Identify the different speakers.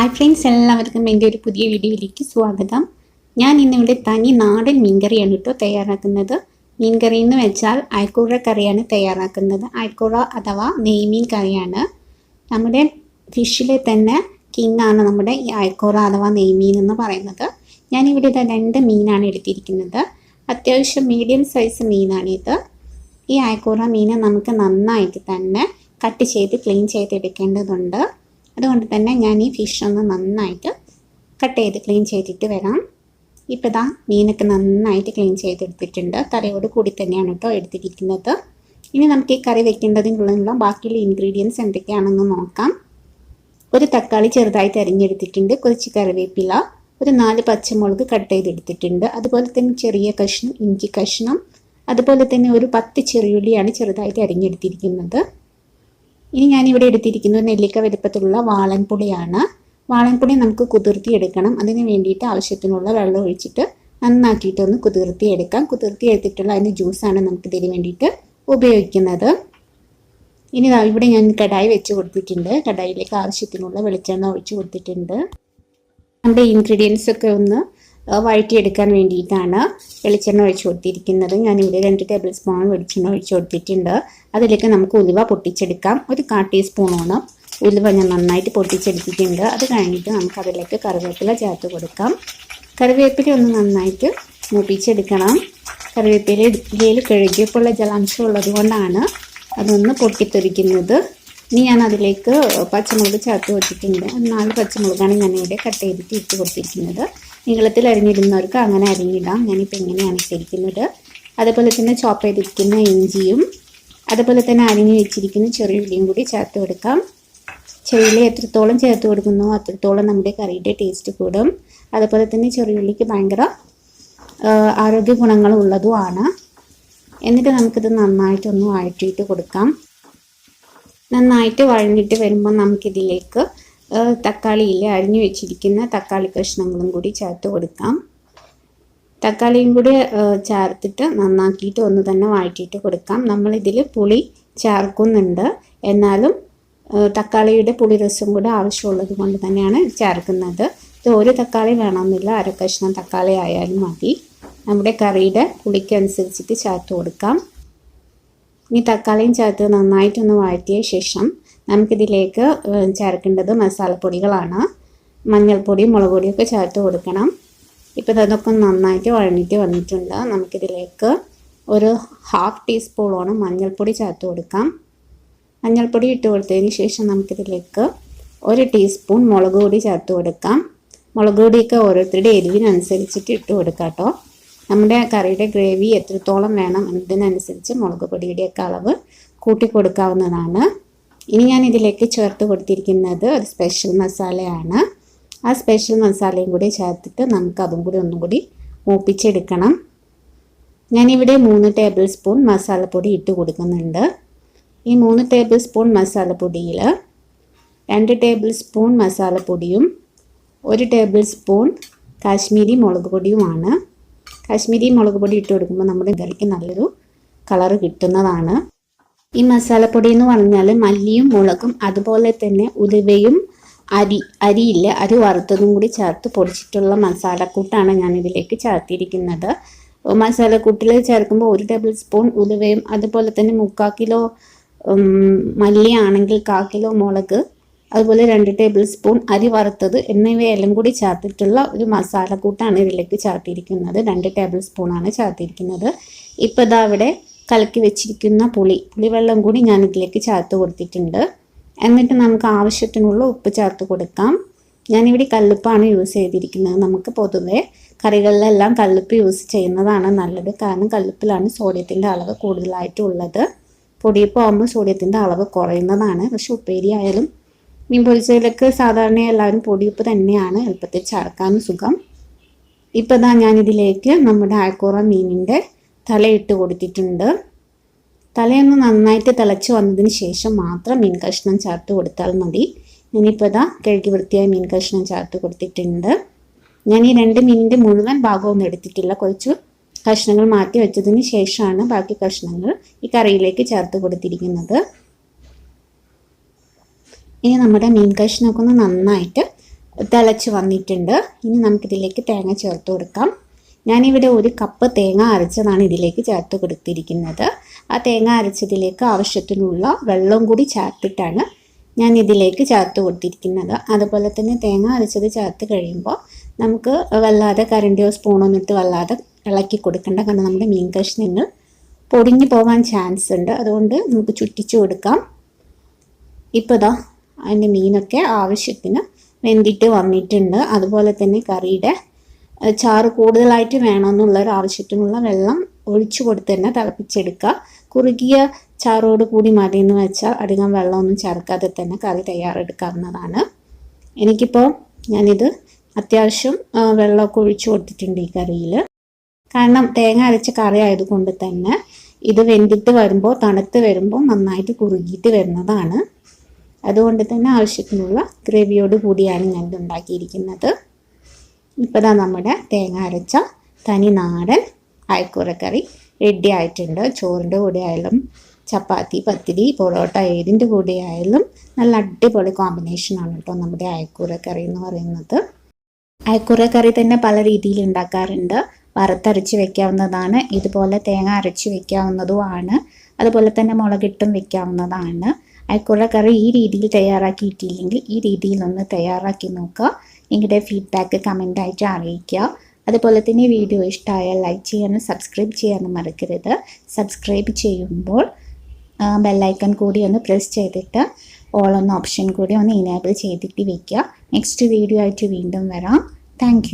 Speaker 1: Hi friends എല്ലാവർക്കും എന്റെ ഒരു പുതിയ വീഡിയോയിലേക്ക് സ്വാഗതം. ഞാൻ ഇന്നിവിടെ തനി നാടൻ മീൻകറിയാണ് കേട്ടോ തയ്യാറാക്കുന്നത്. മീൻകറി എന്ന് വെച്ചാൽ അയക്കൂറ കറിയാണ് തയ്യാറാക്കുന്നത്. അയക്കൂറ അഥവാ നെയ്മീൻ കറിയാണ്. നമ്മുടെ ഫിഷിലെ തന്നെ കിങ് ആണ് നമ്മുടെ ഈ അയക്കൂറ അഥവാ നെയ്മീൻ എന്ന് പറയുന്നത്. ഞാനിവിടെ ഇത് രണ്ട് മീനാണ് എടുത്തിരിക്കുന്നത്. അത്യാവശ്യം മീഡിയം സൈസ് മീനാണിത് ഈ അയക്കൂറ മീനെ നമുക്ക് നന്നായിട്ട് തന്നെ കട്ട് ചെയ്ത് ക്ലീൻ ചെയ്തെടുക്കേണ്ടതുണ്ട്. അതുകൊണ്ട് തന്നെ ഞാൻ ഈ ഫിഷ് ഒന്ന് നന്നായിട്ട് കട്ട് ചെയ്ത് ക്ലീൻ ചെയ്തിട്ട് വരാം. ഇപ്പോൾ ഇതാ മീനൊക്കെ നന്നായിട്ട് ക്ലീൻ ചെയ്തെടുത്തിട്ടുണ്ട്. തലയോട് കൂടി തന്നെയാണ് കേട്ടോ എടുത്തിരിക്കുന്നത്. ഇനി നമുക്ക് ഈ കറി വെക്കേണ്ടതിനുള്ള ബാക്കിയുള്ള ഇൻഗ്രീഡിയൻസ് എന്തൊക്കെയാണെന്ന് നോക്കാം. ഒരു തക്കാളി ചെറുതായി അരിഞ്ഞെടുത്തിട്ടുണ്ട് കുറച്ച് കറിവേപ്പില ഒരു നാല് പച്ചമുളക് കട്ട് ചെയ്തെടുത്തിട്ടുണ്ട്. അതുപോലെ തന്നെ ചെറിയ കഷ്ണം ഇഞ്ചി കഷ്ണം. അതുപോലെ തന്നെ ഒരു പത്ത് ചെറിയുള്ളിയാണ് ചെറുതായിട്ട് അരിഞ്ഞെടുത്തിരിക്കുന്നത് ഇനി ഞാനിവിടെ എടുത്തിരിക്കുന്നത് നെല്ലിക്ക വലുപ്പത്തിലുള്ള വാളൻപുളിയാണ്. വാളൻപുളി നമുക്ക് കുതിർത്തി എടുക്കണം അതിന് വേണ്ടിയിട്ട് ആവശ്യത്തിനുള്ള വെള്ളം ഒഴിച്ചിട്ട് നന്നാക്കിയിട്ട് ഒന്ന് കുതിർത്തി എടുക്കാം കുതിർത്തി എടുത്തിട്ടുള്ള അതിന്റെ ജ്യൂസാണ് നമുക്ക് ഇതിന് വേണ്ടിയിട്ട് ഉപയോഗിക്കുന്നത്. ഇനി ഇവിടെ ഞാൻ കടായി വെച്ച് കൊടുത്തിട്ടുണ്ട്. കടായിലേക്ക് ആവശ്യത്തിനുള്ള വെളിച്ചെണ്ണ ഒഴിച്ച് കൊടുത്തിട്ടുണ്ട്. നമ്മുടെ ഇൻഗ്രീഡിയൻസ് ഒക്കെ ഒന്ന് വഴറ്റിയെടുക്കാൻ വേണ്ടിയിട്ടാണ് വെളിച്ചെണ്ണ ഒഴിച്ചു കൊടുത്തിരിക്കുന്നത്. ഞാനിവിടെ രണ്ട് ടേബിൾ സ്പൂൺ വെളിച്ചെണ്ണ ഒഴിച്ചു കൊടുത്തിട്ടുണ്ട്. അതിലേക്ക് നമുക്ക് ഉലുവ പൊട്ടിച്ചെടുക്കാം. ഒരു കാ ടീസ്പൂണോണം ഉലുവ ഞാൻ നന്നായിട്ട് പൊട്ടിച്ചെടുത്തിട്ടുണ്ട്. അത് കഴിഞ്ഞിട്ട് നമുക്ക് അതിലേക്ക് കറിവേപ്പില ചേർത്ത് കൊടുക്കാം. കറിവേപ്പില ഒന്ന് നന്നായിട്ട് മൂപ്പിച്ചെടുക്കണം. കറിവേപ്പിലയിൽ കഴുകിയപ്പോഴുള്ള ജലാംശം ഉള്ളത് കൊണ്ടാണ് അതൊന്ന് പൊട്ടിത്തെറിക്കുന്നത്. ഇനി ഞാൻ അതിലേക്ക് പച്ചമുളക് ചേർത്ത് വെച്ചിട്ടുണ്ട്. നാല് പച്ചമുളകാണ് ഞാനിവിടെ കട്ട് ചെയ്തിട്ട് ഇട്ട് കൊടുത്തിരിക്കുന്നത്. നീളത്തിൽ അരിഞ്ഞിടുന്നവർക്ക് അങ്ങനെ അരിഞ്ഞിടാം. ഞാനിപ്പോൾ എങ്ങനെയാണ് ഇട്ടിരിക്കുന്നത് അതുപോലെ തന്നെ ചോപ്പ് ചെയ്തിരിക്കുന്ന ഇഞ്ചിയും അതുപോലെ തന്നെ അരിഞ്ഞു വെച്ചിരിക്കുന്ന ചെറിയ ഉള്ളിയും കൂടി ചേർത്ത് കൊടുക്കാം. ചെറിയുള്ളി എത്രത്തോളം ചേർത്ത് കൊടുക്കുന്നോ അത്രത്തോളം നമ്മുടെ കറിയുടെ ടേസ്റ്റ് കൂടും. അതുപോലെ തന്നെ ചെറിയുള്ളിക്ക് ഭയങ്കര ആരോഗ്യ ഗുണങ്ങളുള്ളതുമാണ് എന്നിട്ട് നമുക്കിത് നന്നായിട്ടൊന്ന് വഴറ്റിയിട്ട് കൊടുക്കാം. നന്നായിട്ട് വഴഞ്ഞിട്ട് വരുമ്പോൾ നമുക്കിതിലേക്ക് തക്കാളിയിൽ അരിഞ്ഞു വെച്ചിരിക്കുന്ന തക്കാളി കഷ്ണങ്ങളും കൂടി ചേർത്ത് കൊടുക്കാം. തക്കാളിയും കൂടി ചേർത്തിട്ട് നന്നാക്കിയിട്ട് ഒന്ന് തന്നെ വഴറ്റിയിട്ട് കൊടുക്കാം. നമ്മളിതിൽ പുളി ചേർക്കുന്നുണ്ട്. എന്നാലും തക്കാളിയുടെ പുളി രസം കൂടെ ആവശ്യമുള്ളത് കൊണ്ട് തന്നെയാണ് ചേർക്കുന്നത്. ഇത് ഒരു തക്കാളി വേണമെന്നില്ല അര കഷ്ണം തക്കാളി ആയാലും മതി. നമ്മുടെ കറിയുടെ പുളിക്കനുസരിച്ചിട്ട് ചേർത്ത് കൊടുക്കാം. ഇനി തക്കാളിയും ചേർത്ത് നന്നായിട്ടൊന്ന് വഴറ്റിയ ശേഷം നമുക്കിതിലേക്ക് ചേർക്കേണ്ടത് മസാലപ്പൊടികളാണ്. മഞ്ഞൾപ്പൊടി മുളക് പൊടിയൊക്കെ ചേർത്ത് കൊടുക്കണം. ഇപ്പോൾ അതൊക്കെ നന്നായിട്ട് വഴഞ്ഞിട്ട് വന്നിട്ടുണ്ട്. നമുക്കിതിലേക്ക് ഒരു ഹാഫ് ടീസ്പൂണോളം മഞ്ഞൾപ്പൊടി ചേർത്ത് കൊടുക്കാം. മഞ്ഞൾപ്പൊടി ഇട്ട് കൊടുത്തതിന് ശേഷം നമുക്കിതിലേക്ക് ഒരു ടീസ്പൂൺ മുളക് പൊടി ചേർത്ത് കൊടുക്കാം. മുളക് പൊടിയൊക്കെ ഓരോരുത്തരുടെ എരിവിനനുസരിച്ചിട്ട് ഇട്ട് കൊടുക്കാം കേട്ടോ. നമ്മുടെ കറിയുടെ ഗ്രേവി എത്രത്തോളം വേണം എന്നതിനനുസരിച്ച് മുളക് പൊടിയുടെയൊക്കെ അളവ് കൂട്ടി കൊടുക്കാവുന്നതാണ് ഇനി ഞാൻ ഇതിലേക്ക് ചേർത്ത് കൊടുത്തിരിക്കുന്നത് ഒരു സ്പെഷ്യൽ മസാലയാണ് ആ സ്പെഷ്യൽ മസാലയും കൂടി ചേർത്തിട്ട് നമുക്ക് അതും കൂടി ഒന്നും കൂടി മൂപ്പിച്ചെടുക്കണം. ഞാനിവിടെ മൂന്ന് ടേബിൾ സ്പൂൺ മസാലപ്പൊടി ഇട്ട് കൊടുക്കുന്നുണ്ട്. ഈ മൂന്ന് ടേബിൾ സ്പൂൺ മസാലപ്പൊടിയിൽ രണ്ട് ടേബിൾ സ്പൂൺ മസാലപ്പൊടിയും ഒരു ടേബിൾ സ്പൂൺ കാശ്മീരി മുളക് പൊടിയുമാണ്. കാശ്മീരി മുളക് പൊടി ഇട്ട് കൊടുക്കുമ്പോൾ നമ്മുടെ കറിക്ക് നല്ലൊരു കളറ് കിട്ടുന്നതാണ്. ഈ മസാലപ്പൊടി എന്ന് പറഞ്ഞാൽ മല്ലിയും മുളകും അതുപോലെ തന്നെ ഉലുവയും അരി അരിയില്ല അരി വറുത്തതും കൂടി ചേർത്ത് പൊടിച്ചിട്ടുള്ള മസാലക്കൂട്ടാണ് ഞാൻ ഇതിലേക്ക് ചേർത്തിരിക്കുന്നത് മസാലക്കൂട്ടിൽ ചേർക്കുമ്പോൾ ഒരു ടേബിൾ സ്പൂൺ ഉലുവയും അതുപോലെ തന്നെ മുക്കാൽ കിലോ മല്ലിയാണെങ്കിൽ കാൽ കിലോ മുളക് അതുപോലെ രണ്ട് ടേബിൾ സ്പൂൺ അരി വറുത്തത് എന്നിവയെല്ലാം കൂടി ചേർത്തിട്ടുള്ള ഒരു മസാലക്കൂട്ടാണ് ഇതിലേക്ക് ചേർത്തിരിക്കുന്നത്. രണ്ട് ടേബിൾ സ്പൂണാണ് ചേർത്തിരിക്കുന്നത്. ഇപ്പോൾ ഇതാ അവിടെ കലക്കി വെച്ചിരിക്കുന്ന പുളി പുളിവെള്ളം കൂടി ഞാൻ ഇതിലേക്ക് ചേർത്ത് കൊടുത്തിട്ടുണ്ട്. എന്നിട്ട് നമുക്ക് ആവശ്യത്തിനുള്ള ഉപ്പ് ചേർത്ത് കൊടുക്കാം. ഞാനിവിടെ കല്ലുപ്പാണ് യൂസ് ചെയ്തിരിക്കുന്നത്. നമുക്ക് പൊതുവെ കറികളിലെല്ലാം കല്ലുപ്പ് യൂസ് ചെയ്യുന്നതാണ് നല്ലത്. കാരണം കല്ലുപ്പിലാണ് സോഡിയത്തിന്റെ അളവ് കൂടുതലായിട്ടുള്ളത്. പൊടിയപ്പാകുമ്പോൾ സോഡിയത്തിന്റെ അളവ് കുറയുന്നതാണ്. പക്ഷെ ഉപ്പേരി ആയാലും മീൻ പൊരിച്ചതിലൊക്കെ സാധാരണ എല്ലാവരും പൊടിയുപ്പ് തന്നെയാണ് എളുപ്പത്തിൽ ചേർക്കാനും സുഖം. ഇപ്പോൾ ഞാനിതിലേക്ക് നമ്മുടെ ആൾക്കൂറ മീനിന്റെ തലയിട്ട് കൊടുത്തിട്ടുണ്ട്. തലയൊന്ന് നന്നായിട്ട് തിളച്ച് വന്നതിന് ശേഷം മാത്രം മീൻ കഷ്ണം ചേർത്ത് കൊടുത്താൽ മതി. ഞാനിപ്പോൾ ഇതാ കഴുകി വൃത്തിയായ മീൻ കഷ്ണം ചേർത്ത് കൊടുത്തിട്ടുണ്ട്. ഞാൻ ഈ രണ്ട് മീനിന്റെ മുഴുവൻ ഭാഗമൊന്നും എടുത്തിട്ടില്ല. കുറച്ച് കഷ്ണങ്ങൾ മാറ്റി വെച്ചതിന് ശേഷമാണ് ബാക്കി കഷ്ണങ്ങൾ ഈ കറിയിലേക്ക് ചേർത്ത് കൊടുത്തിരിക്കുന്നത്. ഇനി നമ്മുടെ മീൻ കഷ്ണമൊക്കെ ഒന്ന് നന്നായിട്ട് തിളച്ച് വന്നിട്ടുണ്ട്. ഇനി നമുക്കിതിലേക്ക് തേങ്ങ ചേർത്ത് കൊടുക്കാം. ഞാനിവിടെ ഒരു കപ്പ് തേങ്ങ അരച്ചതാണ് ഇതിലേക്ക് ചേർത്ത് കൊടുത്തിരിക്കുന്നത്. ആ തേങ്ങ അരച്ചതിലേക്ക് ആവശ്യത്തിനുള്ള വെള്ളം കൂടി ചേർത്തിട്ടാണ് ഞാൻ ഇതിലേക്ക് ചേർത്ത് കൊടുത്തിരിക്കുന്നത്. അതുപോലെ തന്നെ തേങ്ങ അരച്ചത് ചേർത്ത് കഴിയുമ്പോൾ നമുക്ക് വല്ലാതെ കരണ്ടിയോ സ്പൂണോ ഇട്ട് വല്ലാതെ ഇളക്കി കൊടുക്കേണ്ട. കാരണം നമ്മുടെ മീൻ കഷ്ണങ്ങൾ പൊടിഞ്ഞു പോകാൻ ചാൻസ് ഉണ്ട്. അതുകൊണ്ട് നമുക്ക് ചുറ്റിച്ചു കൊടുക്കാം. ഇപ്പോൾ ഇതാ അതിന്റെ മീനൊക്കെ ആവശ്യത്തിന് വെന്തിട്ട് വന്നിട്ടുണ്ട്. അതുപോലെ തന്നെ കറിയുടെ ചാറ് കൂടുതലായിട്ട് വേണമെന്നുള്ള ഒരു ആവശ്യത്തിനുള്ള വെള്ളം ഒഴിച്ചു കൊടുത്ത് തന്നെ തിളപ്പിച്ചെടുക്കുക. കുറുകിയ ചാറോട് കൂടി മതി എന്ന് വെച്ചാൽ അധികം വെള്ളമൊന്നും ചേർക്കാതെ തന്നെ കറി തയ്യാറെടുക്കാവുന്നതാണ്. എനിക്കിപ്പോൾ ഞാനിത് അത്യാവശ്യം വെള്ളമൊക്കെ ഒഴിച്ചു കൊടുത്തിട്ടുണ്ട് ഈ കറിയിൽ കാരണം തേങ്ങ അരച്ച കറി ആയതുകൊണ്ട് തന്നെ ഇത് വെന്തിട്ട് വരുമ്പോൾ തണുത്ത് വരുമ്പോൾ നന്നായിട്ട് കുറുകിയിട്ട് വരുന്നതാണ്. അതുകൊണ്ട് തന്നെ ആവശ്യത്തിനുള്ള ഗ്രേവിയോട് കൂടിയാണ് ഞാനിത് ഉണ്ടാക്കിയിരിക്കുന്നത് ഇപ്പോൾ ഇതാ നമ്മുടെ തേങ്ങ അരച്ച തനി നാടൻ അയക്കൂറക്കറി റെഡി ആയിട്ടുണ്ട്. ചോറിന്റെ കൂടെ ആയാലും ചപ്പാത്തി പത്തിരി പൊറോട്ട ഏതിന്റെ കൂടെ ആയാലും നല്ല അടിപൊളി കോമ്പിനേഷനാണ് കേട്ടോ നമ്മുടെ അയക്കൂറക്കറി എന്ന് പറയുന്നത്. അയക്കൂറക്കറി തന്നെ പല രീതിയിൽ ഉണ്ടാക്കാറുണ്ട്. വറുത്തരച്ച് വെക്കാവുന്നതാണ് ഇതുപോലെ തേങ്ങ അരച്ച് വെക്കാവുന്നതുമാണ് അതുപോലെ തന്നെ മുളകിട്ടും വെക്കാവുന്നതാണ്. അയക്കൂറ കറി ഈ രീതിയിൽ തയ്യാറാക്കിയിട്ടില്ലെങ്കിൽ ഈ രീതിയിൽ ഒന്ന് തയ്യാറാക്കി നോക്കുക. നിങ്ങളുടെ ഫീഡ്ബാക്ക് കമന്റായിട്ട് അറിയിക്കുക. അതുപോലെ തന്നെ വീഡിയോ ഇഷ്ടമായാൽ ലൈക്ക് ചെയ്യാനും സബ്സ്ക്രൈബ് ചെയ്യാനും മറക്കരുത്. സബ്സ്ക്രൈബ് ചെയ്യുമ്പോൾ ബെല്ലൈക്കൺ കൂടി ഒന്ന് പ്രസ് ചെയ്തിട്ട് ഓൾ ഒന്ന് ഓപ്ഷൻ കൂടി ഒന്ന് ഇനേബിൾ ചെയ്തിട്ട് വയ്ക്കുക നെക്സ്റ്റ് വീഡിയോ ആയിട്ട് വീണ്ടും വരാം. താങ്ക്